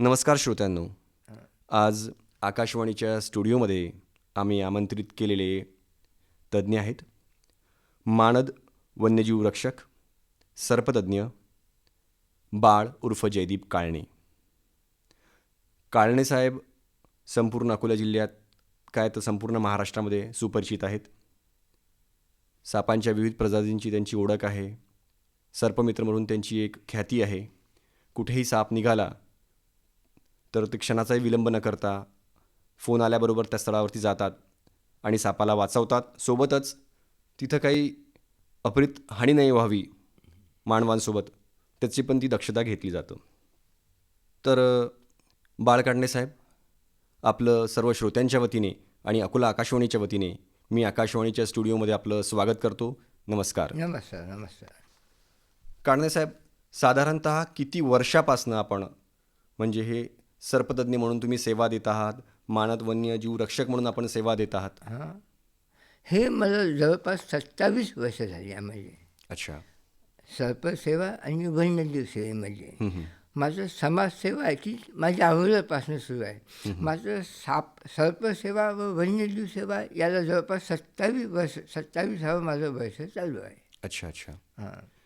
नमस्कार श्रोत्यांनो. आज आकाशवाणीच्या स्टुडिओमध्ये आम्ही आमंत्रित केलेले तज्ज्ञ आहेत. मानद वन्यजीव रक्षक सर्पतज्ञ बाळ उर्फ जयदीप काळणे. काळणे साहेब संपूर्ण अकोला जिल्ह्यात काय तर संपूर्ण महाराष्ट्रामध्ये सुपरिचित आहेत. सापांच्या विविध प्रजातींची त्यांची ओळख आहे. सर्पमित्र म्हणून त्यांची एक ख्याती आहे. कुठेही साप निघाला तर ते क्षणाचाही विलंब न करता फोन आल्याबरोबर त्या स्थळावरती जातात आणि सापाला वाचवतात. सोबतच तिथं काही अपरित हानी नाही व्हावी मानवांसोबत त्याची पण ती दक्षता घेतली जातं. तर अ, बाळ काढणे साहेब आपलं सर्व श्रोत्यांच्या वतीने आणि अकोला आकाशवाणीच्या वतीने मी आकाशवाणीच्या स्टुडिओमध्ये आपलं स्वागत करतो. नमस्कार. नमस्कार नमस्कार. काळणे साहेब साधारणत किती वर्षापासनं आपण म्हणजे हे सर्पतज्ञ म्हणून तुम्ही सेवा देत आहात मानद वन्यजीव रक्षक म्हणून आपण सेवा देत आहात. हां. हे मला जवळपास सत्तावीस वर्ष झाली यामध्ये अच्छा. सर्पसेवा आणि वन्यजीव सेवेमध्ये. माझं समाजसेवा आहे ती माझ्या अगोदरपासून सुरू आहे. माझं साप सर्पसेवा व वन्यजीव सेवा याला जवळपास सत्तावीस वर्ष सत्तावीसावं माझं वर्ष चालू आहे. अच्छा अच्छा. हां.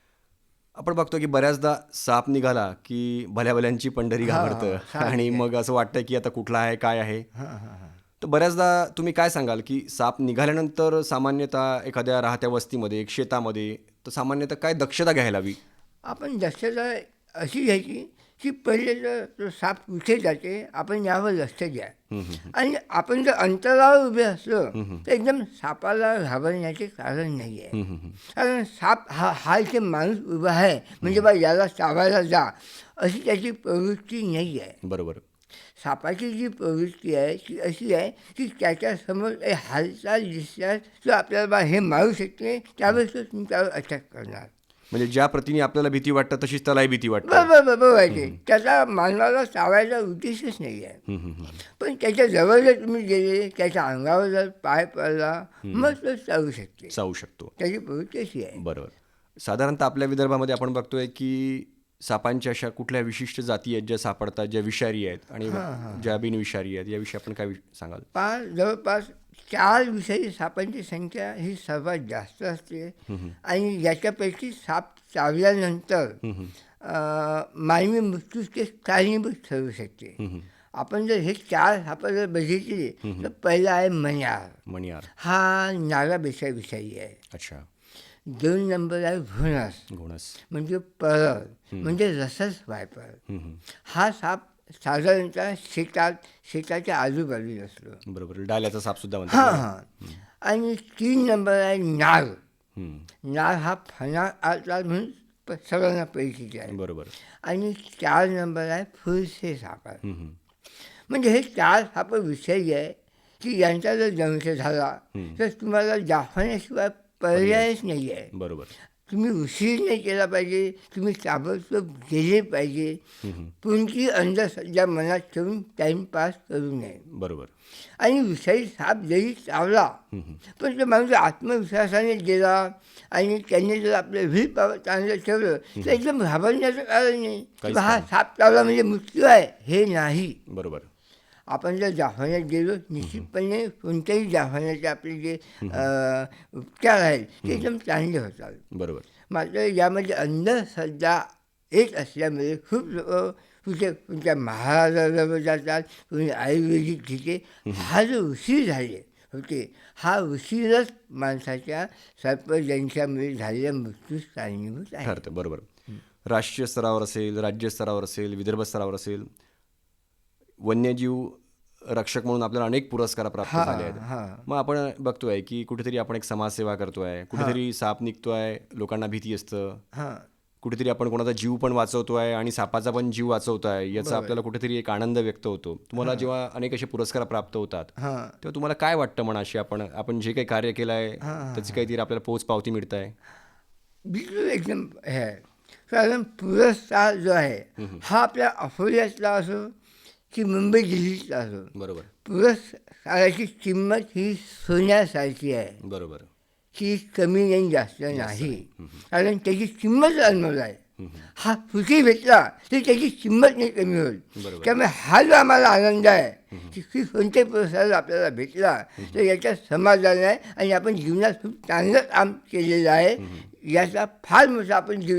आपण बघतो की बऱ्याचदा साप निघाला की भल्या भल्यांची पंढरी घाबरतं. आणि मग असं वाटतं की आता कुठला आहे काय आहे? तर बऱ्याचदा तुम्ही काय सांगाल की साप निघाल्यानंतर सामान्यतः एखाद्या राहत्या वस्तीमध्ये एक शेतामध्ये तर सामान्यतः काय दक्षता घ्यायला हवी? आपण दक्षता अशी घ्यायची की पहिले जर तो साप कुठे जाते आपण यावर लक्ष द्या. आणि आपण जर अंतरावर उभे असलो तर एकदम सापाला घाबरण्याचे कारण नाही आहे. कारण साप हा हा इथे माणूस उभा आहे म्हणजे बा याला चावायला जा अशी त्याची प्रवृत्ती नाही आहे. बरोबर. सापाची जी प्रवृत्ती आहे ती अशी आहे की त्याच्यासमोर हालचाल दिसल्यास तो आपल्याला बा हे मारू शकते त्यावेळेस तो तुमच्यावर अटॅक करणार. म्हणजे ज्या प्रतीने आपल्याला भीती वाटतं तशीच त्यालाही भीती वाटते. त्याचा मानवाला चावायचा उद्देशच नाही आहे. पण त्याच्याजवळ जर तुम्ही गेले त्याच्या अंगावर जर पाय पडला मग तो चालू शकते. जाऊ शकतो. त्याची प्रवृत्ती अशी आहे. बरोबर. साधारणतः आपल्या विदर्भामध्ये आपण बघतोय की सापांच्या अशा कुठल्या विशिष्ट जाती आहेत ज्या सापडतात ज्या विषारी आहेत आणि ज्या बिनविषारी आहेत याविषयी आपण काय सांगाल? पाच जवळपास चार विषयी सापांची संख्या ही सर्वात जास्त असते. आणि याच्यापैकी साप चावल्यानंतर मानवी मृत्यूचे कारणीभूत ठरू शकते. आपण जर हे चार साप जर बघितले तर पहिला आहे मण्यार. मणियार. हा नागापेक्षा विषयी आहे. अच्छा. दोन नंबर आहे भुणस घोणस. म्हणजे परळ म्हणजे रसस वायपर. हा साप साधारणतः शेतात शेताच्या आजूबाजूला असतो. बरोबर डाल्याचा साप सुद्धा हां म्हणतात. हां आणि तीन नंबर आहे नाग नाग हा फणा आचा म्हणून प- सर्वांना परिचित आहे. बरोबर. आणि चार नंबर आहे फुलसे हं. म्हणजे हे चार साप विषय आहे की यांचा जर दंश झाला तर तुम्हाला दाखवण्याशिवाय पर्यायच नाही आहे बरोबर. तुम्ही उशीर नाही केला पाहिजे तुम्ही ताबडतोब गेले पाहिजे. कोणती अंधश्रद्धा मनात ठेवून टाईमपास करू नये. बरोबर. आणि विषयी साप जरी चावला पण तो माणूस आत्मविश्वासाने गेला आणि त्यांनी जर आपलं व्हील पावर चांगलं ठेवलं तर एकदम घाबरण्याचं कारण नाही. हा साप चावला म्हणजे मृत्यू आहे हे नाही. बरोबर. आपण जर दवाखान्यात गेलो निश्चितपणे कोणत्याही दवाखान्याचे आपले जे उपचार आहेत ते एकदम चांगले होतात. बरोबर. मात्र यामध्ये अंधश्रद्धा येत असल्यामुळे खूप लोक कुठे तुमच्या महाराजाजवळ जातात कोणी आयुर्वेदिक घेते हा जो उशीर झाले होते हा उशीरच माणसाच्या सर्पजंशामुळे झालेल्या मृत्यूस कारणीभूत आहे. ठरतं बरोबर. राष्ट्रीय स्तरावर असेल राज्य स्तरावर असेल विदर्भ स्तरावर असेल वन्यजीव रक्षक म्हणून आपल्याला अनेक पुरस्कार प्राप्त झाले आहेत. मग आपण बघतोय की कुठेतरी आपण एक समाजसेवा करतोय कुठेतरी साप निघतोय लोकांना भीती असतं. हां. कुठेतरी आपण कोणाचा जीव पण वाचवतोय आणि सापाचा पण जीव वाचवतोय याचा आपल्याला कुठेतरी एक आनंद व्यक्त होतो. तुम्हाला जेव्हा अनेक असे पुरस्कार प्राप्त होतात हां. तेव्हा तुम्हाला काय वाटतं मनाशी आपण आपण जे काही कार्य केलं आहे त्याची काहीतरी आपल्याला पोच पावती मिळत आहे बिलकुल एकदम हे. कारण पुरस्कार जो आहे हा आपल्या अकोल्यातला असो की मुंबई दिल्लीतला असो बरोबर. पुरस्काराची किंमत ही सोन्यासारखी आहे. बरोबर. की कमी नाही जास्त नाही. कारण त्याची किंमत अनमोल आहे. हा सुखी भेटला तर त्याची किंमत नाही कमी होईल. त्यामुळे हा जो आम्हाला आनंद आहे. की कोणत्याही पुरस्कार आपल्याला भेटला तर याच्या समाधान आहे आणि आपण जीवनात खूप चांगलं काम केलेलं आहे. याचा फार मोठा आपण जीव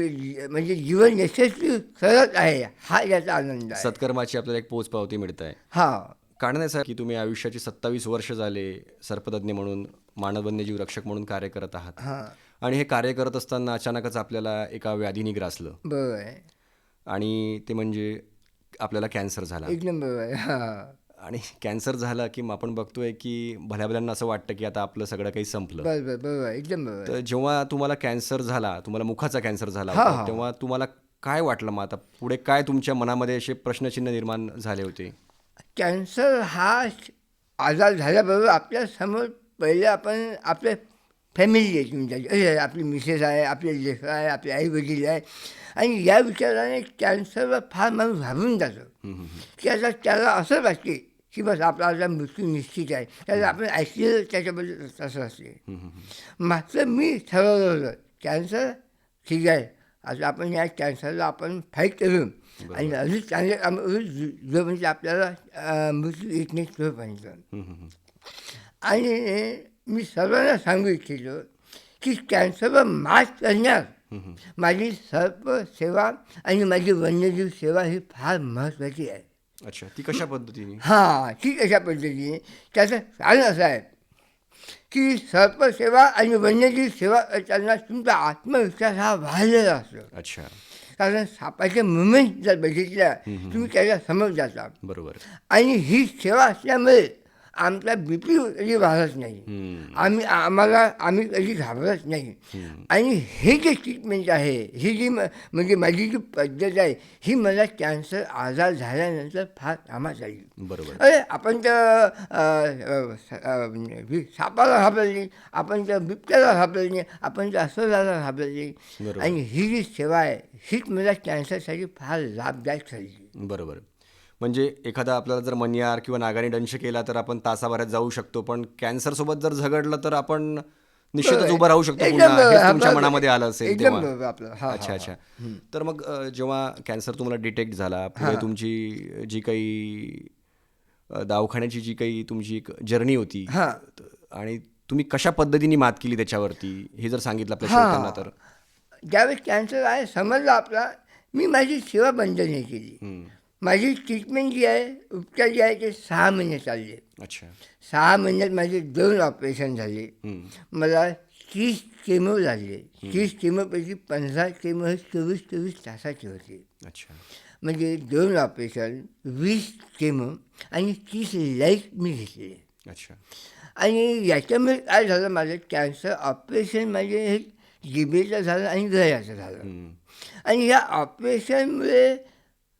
म्हणजे जीवन यशस्वी करत आहे हा याचा आनंद आहे. सत्कर्माची आपल्याला एक पोचपावती मिळत. आहे हा. कारण आहे साहेब की तुम्ही आयुष्याची सत्तावीस वर्ष झाले सर्पतज्ञ म्हणून मानव वन्यजीव रक्षक म्हणून कार्य करत आहात. हां. आणि हे कार्य करत असताना अचानकच आपल्याला एका व्याधीने ग्रासलं. बरोबर आणि ते म्हणजे आपल्याला कॅन्सर झाला. आहे हां. आणि कॅन्सर झाला की मग आपण बघतोय की भल्या भल्यांना असं वाटतं की आता आपलं सगळं काही संपलं. बरोबर बरोबर आहे, एकदम बरोबर. तर जेव्हा तुम्हाला कॅन्सर झाला तुम्हाला मुखाचा कॅन्सर झाला हा, होता, हा. तेव्हा तुम्हाला काय वाटलं मग? आता पुढे काय तुमच्या मनामध्ये असे प्रश्नचिन्ह निर्माण झाले होते? कॅन्सर हा आजार झाल्याबरोबर आपल्यासमोर पहिले आपण आपल्या फॅमिली आहे तुमच्या अरे, आपली मिसेस आहे आपले लेकरं आहे आपले आई वडील आहे. आणि या विचाराने कॅन्सरवर फार माणूस घाबरून जातो. की आता त्याला असं वाटते की बस आपला आता मृत्यू निश्चित आहे. त्याला आपण ऐकलेलं त्याच्याबद्दल तसं असते. मात्र मी ठरवलं होतं कॅन्सर ठीक आहे. आता आपण या कॅन्सरला आपण फाईट करू. आणि अजून चांगले काम जो- म्हणजे आपल्याला मृत्यू येत नाही हम्म, हम्म, आणि मी सर्वांना सांगू इच्छितो की कॅन्सरवर मात करण्यास माझी सर्प सेवा आणि माझी वन्यजीव सेवा ही फार महत्त्वाची आहे. अच्छा ती कशा पद्धतीने? हां ठीक अशा पद्धतीने? त्याचं कारण असं आहे की सर्पसेवा आणि वन्यजीव सेवा करताना तुमचा आत्मविश्वास हा वाढलेला असतो. अच्छा. कारण सापाचे मुवमेंट जर बघितल्या तुम्ही त्याच्यासमोर जाता. बरोबर. आणि ही सेवा असल्यामुळे आमचा बी पी कधी वाढत नाही. आम्ही आम्हाला आम्ही कधी घाबरत नाही. आणि हे जे ट्रीटमेंट आहे ही जी म्हणजे माझी जी पद्धत आहे ही मला कॅन्सर आजार झाल्यानंतर फार कामात आली. बरोबर. अरे आपण तर वि- सापाला घाबरली आपण तर बिबट्याला घाबरली आपण तर अस्वलाला घाबरली. आणि ही जी सेवा आहे हीच मला कॅन्सरसाठी फार लाभदायक ठरली. बरोबर. म्हणजे एखादा आपल्याला जर मनियार किंवा नागाने दंश केला तर आपण तासाभरात जाऊ शकतो. पण कॅन्सर सोबत जर झगडलं तर आपण निश्चितच उभं राहू शकतो पुन्हा. तुमच्या मनामध्ये आलं असेल तेव्हा. अच्छा. अच्छा. तर मग जेव्हा कॅन्सर तुम्हाला डिटेक्ट झाला पुढे तुमची जी काही दवाखान्याची जी काही तुमची एक जर्नी होती आणि तुम्ही कशा पद्धतीने मात केली त्याच्यावरती हे जर सांगितलं आपल्या तर. ज्यावेळेस कॅन्सर आहे समजलं आपला मी माझी सेवा बंद नाही केली. माझी ट्रीटमेंट जी आहे उपचार जे आहे ते सहा महिने चालले. अच्छा. सहा महिन्यात माझे दोन ऑपरेशन झाले. मला तीस केमो लागले. तीस केमोपैकी पंधरा केमो हे चोवीस चोवीस तासाचे होते. अच्छा. म्हणजे दोन ऑपरेशन वीस केमो आणि तीस लाइट मी घेतले. अच्छा. आणि याच्यामुळे काय झालं माझं कॅन्सर ऑपरेशन माझे हे जिभेचं झालं आणि गळ्याचं झालं. आणि या ऑपरेशनमुळे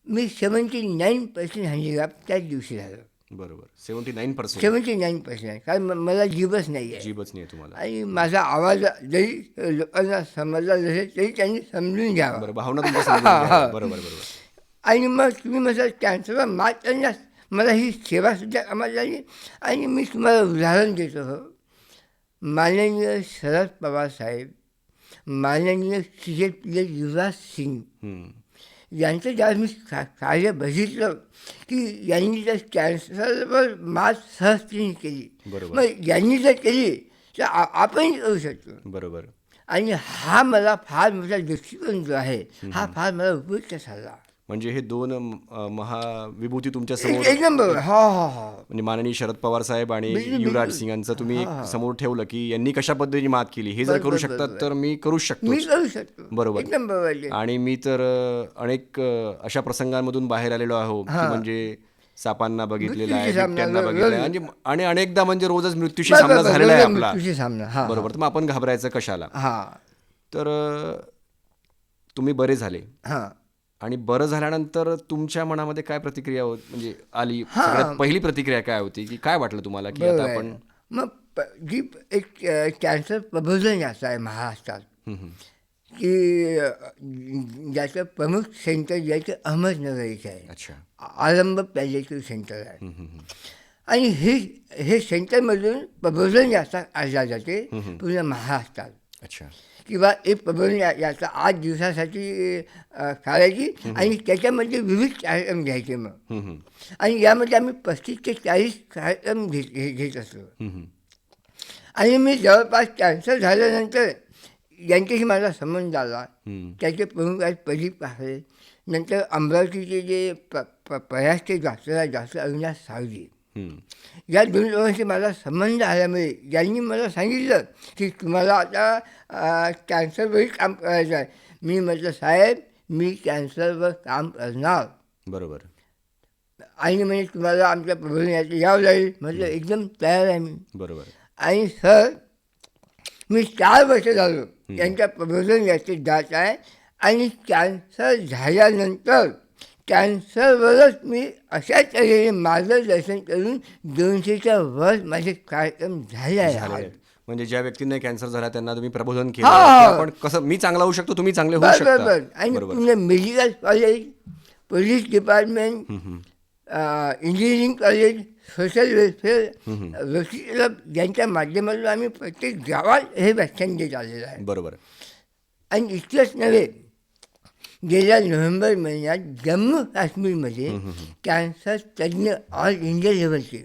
मी सेवन्टी नाईन पर्सेंट हँडिकॅप त्याच दिवशी झालं. बरोबर. Seventy nine percent seventy nine percent कारण म- मला जीवच नाही आहे. जीबच नाही तुम्हाला. आणि माझा आवाज जरी लोकांना समजला नसेल तरी त्यांनी समजून घ्यावा. बरोबर भावना तुमच्या समजून घ्या. बरोबर बरोबर आणि मग तुम्ही माझा कॅन्सरवर मात करण्यास मला ही सेवासुद्धा कामात आली आणि मी तुम्हाला उदाहरण देतो. हो माननीय शरद पवार साहेब माननीय एस युवराज सिंग हम्म. यांचं ज्यावेळेस मी कार्य बघितलं की यांनी जर कॅन्सरवर मात सहजतेने केली. बरोबर. मग यांनी जर केली तर आ- आपणही करू शकतो. बरोबर. आणि हा मला फार मोठा दृष्टिकोन जो आहे हा फार मला उपयुक्त ठरला. म्हणजे हे दोन महाविभूती तुमच्यासमोर हो हो हो. म्हणजे माननीय शरद पवार साहेब आणि युवराज. सिंग यांचं तुम्ही समोर ठेवलं की यांनी कशा पद्धतीने मात केली? हे जर करू शकतात. तर मी करू शकतो. बरोबर. आणि मी तर अनेक अशा प्रसंगांमधून बाहेर आलेलो आहो म्हणजे सापांना बघितलेलं आहे बिबट्यांना रोज- बघितलं आहे. आणि आणि अनेकदा म्हणजे रोजच मृत्यूशी सामना झालेला आहे आपला. बरोबर. तर मग आपण घाबरायचं कशाला? तर तुम्ही बरे झाले. हा. आणि बरं झाल्यानंतर तुमच्या मनामध्ये काय प्रतिक्रिया होत म्हणजे आली? सगळ्यात पहिली प्रतिक्रिया काय होती? की काय वाटलं तुम्हाला की आता. आपण मग जी एक कॅन्सर प्रबोधन याचं आहे महाराष्ट्रात. की ज्याचं प्रमुख सेंटर जे आहे ते अहमदनगर इथे आहे. अच्छा. आलंब पॅलेटिव्ह सेंटर आहे. आणि हे हे सेंटरमधून प्रबोधन जास्त आणल्या जाते पूर्ण महाराष्ट्रात. अच्छा किंवा एक प्रबोधन या- याचा आठ दिवसासाठी काढायची आणि त्याच्यामध्ये विविध कार्यक्रम घ्यायचे मग. आणि यामध्ये आम्ही पस्तीस ते चाळीस कार्यक्रम घेत घेत असतो. आणि मी जवळपास कॅन्सर झाल्यानंतर यांच्याशी माझा संबंध आला. त्याचे प्रमुख आहेत प्रदीप काकडे नंतर अमरावतीचे जे प प प्रयासचे डॉक्टर डॉक्टर अविनाश सावजी. या दोन लोकांशी माझा संबंध आल्यामुळे यांनी मला सांगितलं की तुम्हाला आता कॅन्सरवरही काम करायचं आहे मी म्हटलं साहेब मी कॅन्सरवर काम करणार बरोबर आणि म्हणजे तुम्हाला आमच्या प्रबोधनाचं यावं लागेल म्हटलं एकदम तयार आहे मी बरोबर आणि सर मी चार वर्ष झालो यांच्या प्रबोधन याचे जात आहे आणि कॅन्सर झाल्यानंतर कॅन्सरवरच मी अशा तऱ्हेने मार्गदर्शन करून दोनशेच्या वर माझे कार्यक्रम झाले आहे. म्हणजे ज्या व्यक्तींना कॅन्सर झाला त्यांना तुम्ही प्रबोधन केलं. हा. की आपण कसं मी चांगला होऊ शकतो तुम्ही चांगले होऊ शकता. आणि बरोबर. Pune medical college police department. Engineering college social welfare rotary club यांच्या माध्यमातून आम्ही प्रत्येक गावात हे व्याख्यान देत आलेलं आहे. बरोबर. आणि इतकंच नव्हे गेल्या नोव्हेंबर महिन्यात जम्मू काश्मीरमध्ये कॅन्सर तज्ज्ञ ऑल इंडिया लेवलचे.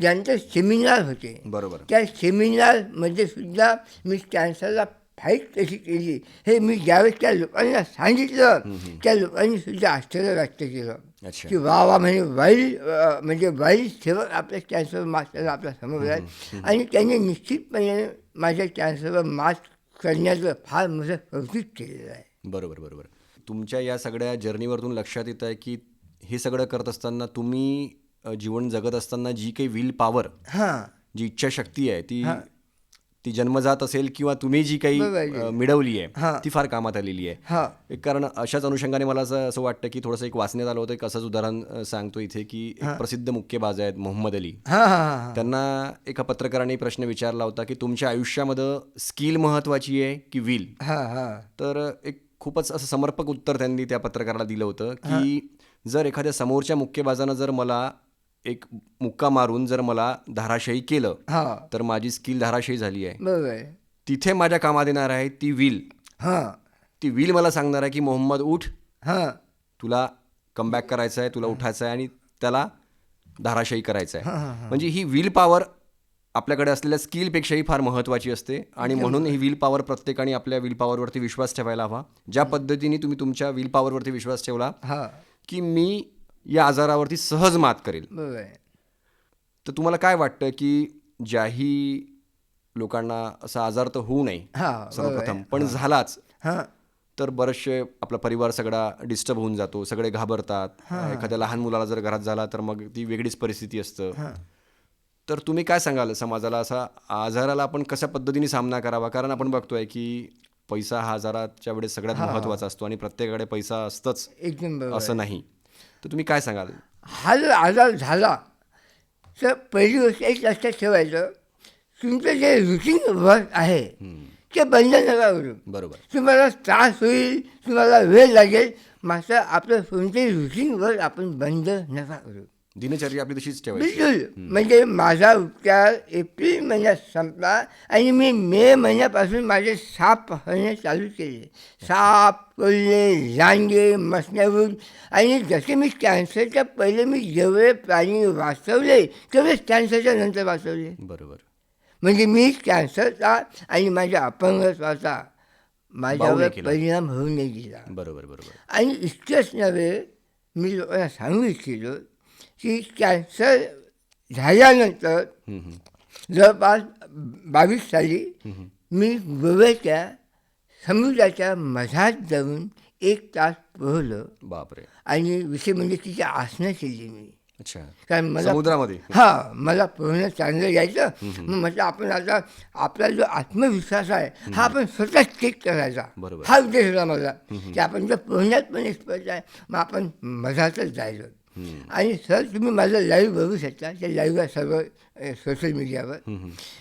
ज्यांचे सेमिनार होते बरोबर. त्या सेमिनारमध्ये सुद्धा मी कॅन्सरला फाईट कशी केली हे मी ज्यावेळेस त्या लोकांना सांगितलं त्या लोकांनी सुद्धा आश्चर्य व्यक्त केलं. की वा वा म्हणजे वाईल्ड अं, म्हणजे वाईल्ड सेवक आपल्या कॅन्सर मास्टर आपल्यासमोर आणि त्यांनी निश्चितपणे माझ्या कॅन्सरवर मात करण्याचं फार मोठं कौतुक केलेलं आहे. बरोबर बरोबर. तुमच्या या सगळ्या जर्नीवरतून लक्षात येत आहे की हे सगळं करत असताना तुम्ही जीवन जगत असताना जी काही विल पॉवर हां. जी इच्छाशक्ती आहे ती ती जन्मजात असेल किंवा तुम्ही जी काही मिळवली. आहे ती फार कामात आलेली आहे. हां. एक कारण अशाच अनुषंगाने मला असं असं वाटतं की थोडंसं एक वाचण्यात आलं होतं एक असंच उदाहरण सांगतो इथे की प्रसिद्ध मुक्केबाज आहेत मोहम्मद अली. त्यांना एका पत्रकाराने प्रश्न विचारला होता की तुमच्या आयुष्यामध्ये स्किल महत्वाची आहे की विल? तर एक खूपच असं समर्पक उत्तर त्यांनी त्या पत्रकाराला दिलं होतं की जर एखाद्या समोरच्या मुक्केबाजानं जर मला एक मुक्का मारून जर मला धाराशायी केलं तर माझी स्किल धाराशायी झाली आहे. तिथे माझ्या कामात येणार आहे ती विल. हां. ती विल मला सांगणार आहे की मोहम्मद उठ. हां. तुला कमबॅक करायचं आहे तुला उठायचं आहे आणि त्याला धाराशायी करायचं आहे. म्हणजे ही विल पॉवर आपल्याकडे असलेल्या स्किलपेक्षाही फार महत्त्वाची असते. आणि म्हणून ही विल पॉवर प्रत्येकाने आपल्या विल पॉवरवरती विश्वास ठेवायला हवा. ज्या पद्धतीने तुम्ही तुमच्या विल पॉवरवरती विश्वास ठेवला की मी या आजारावरती सहज मात करेल. तर तुम्हाला काय वाटतं की ज्याही लोकांना असा आजार तर होऊ नये हां सर्वप्रथम. पण झालाच. तर बरेचसे आपला परिवार सगळा डिस्टर्ब होऊन जातो सगळे घाबरतात. एखाद्या लहान मुलाला जर घरात झाला तर मग ती वेगळीच परिस्थिती असतं. तर तुम्ही काय सांगाल? समाजाला असा आजाराला आपण कशा पद्धतीने सामना करावा? कारण आपण बघतोय की पैसा हा आजाराच्या वेळेस सगळ्यात महत्त्वाचा असतो आणि प्रत्येकाकडे पैसा असतंच एकदम असं नाही. तर तुम्ही काय सांगाल? हा जर आजार झाला तर पहिली गोष्ट एक लक्षात ठेवायचं तुमचं जे रुटीन वर्क आहे ते बंद नका करू. बरोबर. तुम्हाला त्रास होईल तुम्हाला वेळ लागेल मात्र आपलं कोणतेही रुटीन वर्क आपण बंद नका करू. दिनचर्या आपली तशीच ठेवायची. बिलकुल. म्हणजे माझा उपचार एप्रिल महिन्यात संपला आणि मी मे महिन्यापासून माझे साप पकडणे चालू केले. साप कोल्हे लांडगे मसण्यावरून. आणि जसे मी कॅन्सरच्या पहिले मी जेवढे प्राणी वाचवले तेवढेच कॅन्सरच्या नंतर वाचवले. बरोबर. म्हणजे मी कॅन्सरचा आणि माझ्या अपंगत्वाचा माझ्यावर. परिणाम होऊ नाही दिला. बरोबर बरोबर. आणि इतकंच नव्हे मी लोकांना सांगू इच्छितो की कॅन्सर झाल्यानंतर. जवळपास बावीस साली मी गोव्याच्या समुद्राच्या मधात जाऊन एक तास पोहलो बापरे. आणि विषय म्हणजे तिची आसनं केली मी. अच्छा. कारण मला समुद्रामध्ये? हा मला पोहणं चांगलं यायचं. मग म्हटलं आपण आता आपला जो आत्मविश्वास आहे हा आपण स्वतः चेक करायचा. बरोबर. हा उद्देश होता माझा. की आपण जर पोहण्यात पण एक्सपर्ट आहे मग आपण मधातच जायचं. आणि सर तुम्ही माझं लाईव्ह बघू शकता. त्या लाईव्ह सर्व सोशल मीडियावर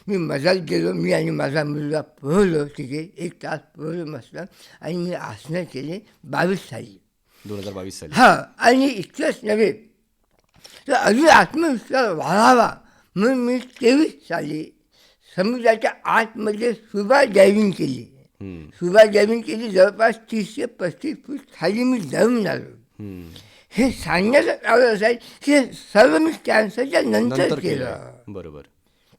मी मधात गेलो मी आणि माझा मुलगा पोहलो तिथे. एक तास पोहलो मस्त. आणि मी आसनं केले बावीस साली. दोन हजार बावीस साली. हा आणि इतकंच नव्हे. तर अजून आत्मविश्वास वाढावा म्हणून मी तेवीस साली समुद्राच्या आतमध्ये सुबा डायव्हिंग केली. सुबा डायव्हिंग केली जवळपास तीस ते पस्तीस फूट खाली मी जाऊन आलो. हे सांगण्याचं कारण असं आहे. की हे सर्व मी कॅन्सरच्या नंतर केलं. बरोबर.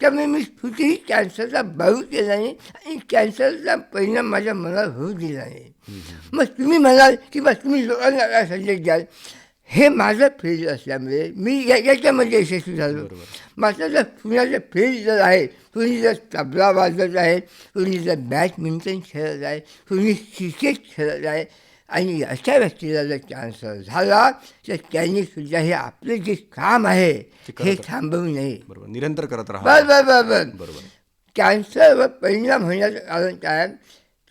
त्यामुळे मी कुठेही कॅन्सरचा बाळू केला नाही आणि कॅन्सरचा परिणाम माझ्या मनावर होऊ दिला नाही. मग तुम्ही म्हणाल की बा तुम्ही लोकांना संदेश द्याल? हे माझं फील्ड असल्यामुळे मी या याच्यामध्ये यशस्वी झालो. मात्र जर पुण्याचं फील्ड जर आहे कुणी जर तबला वाजवत आहे कुणी जर बॅडमिंटन खेळत आहे कुणी क्रिकेट खेळत आहे आणि अशा व्यक्तीला जर कॅन्सर झाला तर त्यांनी सुद्धा हे आपलं जे काम आहे हे थांबवू नये. बरोबर. निरंतर करत राहा. बर बर बर बरोबर. कॅन्सरवर परिणाम होण्याचं कारण काय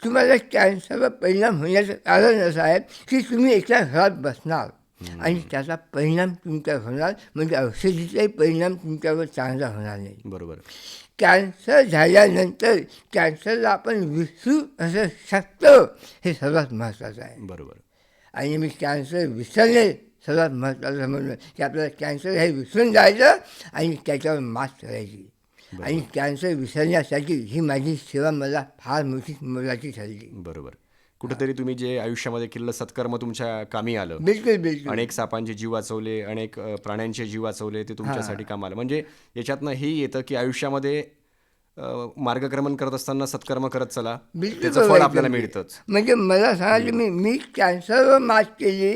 तुम्हाला कॅन्सरवर परिणाम होण्याचं कारण असं आहे की तुम्ही एका घरात बसणार आणि त्याचा परिणाम तुमच्यावर होणार म्हणजे औषधीचाही परिणाम तुमच्यावर चांगला होणार नाही. बरोबर. कॅन्सर झाल्यानंतर कॅन्सरला आपण विसरू असं शकतो हे सर्वात महत्त्वाचं आहे. बरोबर. आणि मी कॅन्सर विसरले सर्वात महत्त्वाचं म्हणून की आपल्याला कॅन्सर हे विसरून जायचं आणि त्याच्यावर मात करायची. आणि कॅन्सर विसरण्यासाठी ही माझी सेवा मला फार मोठी मोलाची ठरली बरोबर. कुठेतरी तुम्ही जे आयुष्यामध्ये केलेलं सत्कर्म तुमच्या कामी आलं. बिलकुल बिलकुल. अनेक सापांचे जीव वाचवले अनेक प्राण्यांचे जीव वाचवले ते तुमच्यासाठी काम आलं. म्हणजे याच्यातनं हे येतं की आयुष्यामध्ये मार्गक्रमण करत असताना सत्कर्म करत चला. त्याचं फळ आपल्याला. मिळतंच. म्हणजे मला सांगायचं मी मी कॅन्सरवर मात केली.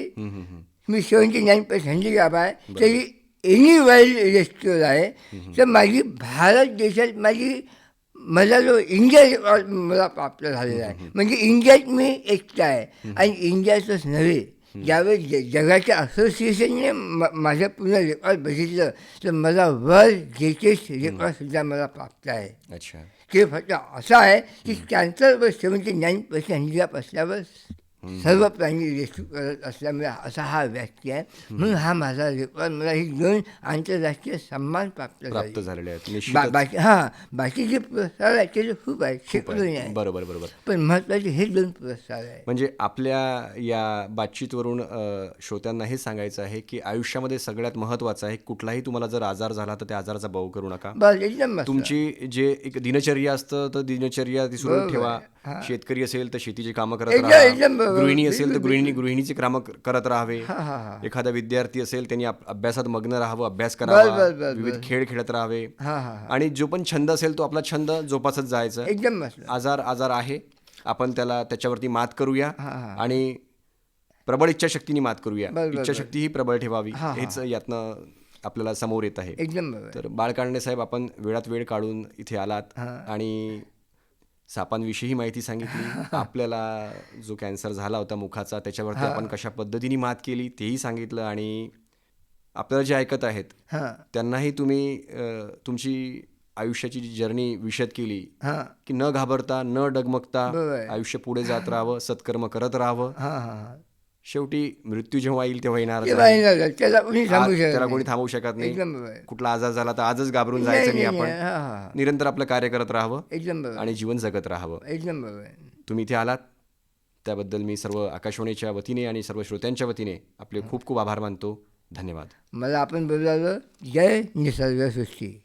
मी सेवन्टी नाईन पर्सेंट हँडिकॅप आहे तरी एनी वर्ल्ड रेस्क्यूर आहे तर माझी भारत देशात माझी मला जो इंडिया मला प्राप्त झालेला आहे. म्हणजे इंडियात मी एकटा आहे. आणि इंडियाचंच नव्हे. ज्यावेळेस ज- जगाच्या असोसिएशनने म- माझं पूर्ण रेकॉर्ड बघितलं तर मला वर्ल्ड ग्रेटेस्ट रेकॉर्डसुद्धा मला प्राप्त आहे. अच्छा. ते फक्त असं आहे की कॅन्सरवर सेवन्टी नाईन पर्सेंट हँडिकॅप असल्यावर सर्व प्राणी रेस्क्यू करत असल्यामुळे असा हा व्यक्ती आहे म्हणून हा माझा रेकॉर्ड मला ही दोन आंतरराष्ट्रीय सन्मान प्राप्त प्राप्त झाले झालेले आहेत बा- बाकी हां बाकीचे पुरस्कार आहेत ते खूप आहेत शेकडोनी आहे बरोबर बरोबर पण महत्त्वाचे हे दोन पुरस्कार आहे म्हणजे आपल्या या बातचीतवरून अ, श्रोत्यांना हे सांगायचं आहे की आयुष्यामध्ये सगळ्यात महत्त्वाचं आहे कुठलाही तुम्हाला जर आजार झाला तर त्या आजाराचा भाऊ करू नका बस एकदम मस्त तुमची जे एक दिनचर्या असतं तर दिनचर्या ती सुरू ठेवा. शेतकरी असेल तर शेतीची कामं करत एकदम- राहा एकदम बरोबर. गृहिणी असेल तर गृहिणी गृहिणीची कामं करत राहावे. एखादा विद्यार्थी असेल त्यांनी अभ्यासात मग्न राहावं अभ्यास करावा विविध. खेळ खेळत राहावे. आणि जो पण छंद असेल तो आपला छंद जोपासत जायचं. एकदम आजार आजार आहे. आपण त्याला त्याच्यावरती मात करूया. आणि प्रबळ इच्छाशक्तीने मात करूया. इच्छाशक्ती ही प्रबळ ठेवावी. हेच यातनं आपल्याला समोर येत आहे. एकदम तर बाळ कांडणे साहेब आपण वेळात वेळ काढून इथे आलात. आणि सापांविषयी माहिती सांगितली. आपल्याला जो कॅन्सर झाला होता मुखाचा त्याच्यावरती आपण कशा पद्धतीने मात केली तेही सांगितलं आणि आपल्याला जे ऐकत आहेत त्यांनाही तुम्ही तुमची आयुष्याची जी जर्नी विशद केली की न घाबरता न डगमगता. आयुष्य पुढे जात राहावं सत्कर्म करत राहावं. शेवटी मृत्यू जेव्हा येईल तेव्हा येणार तेव्हा येणार त्याला कोणी थांबू शकत त्याला नाही. थांबवू शकत नाही. एकदम बरोबर. आहे. कुठला आजार झाला तर आजच घाबरून जायचं नाही नाही, आपण. हां, हां, हां. निरंतर आपलं कार्य करत राहावं एकदम बरोबर. आणि जीवन जगत राहावं. एकदम बरोबर. तुम्ही इथे आलात. त्याबद्दल मी सर्व आकाशवाणीच्या वतीने आणि सर्व श्रोत्यांच्या वतीने आपले खूप खूप आभार मानतो. धन्यवाद. मला आपण बोलावलं जय निसर्ग सृष्टी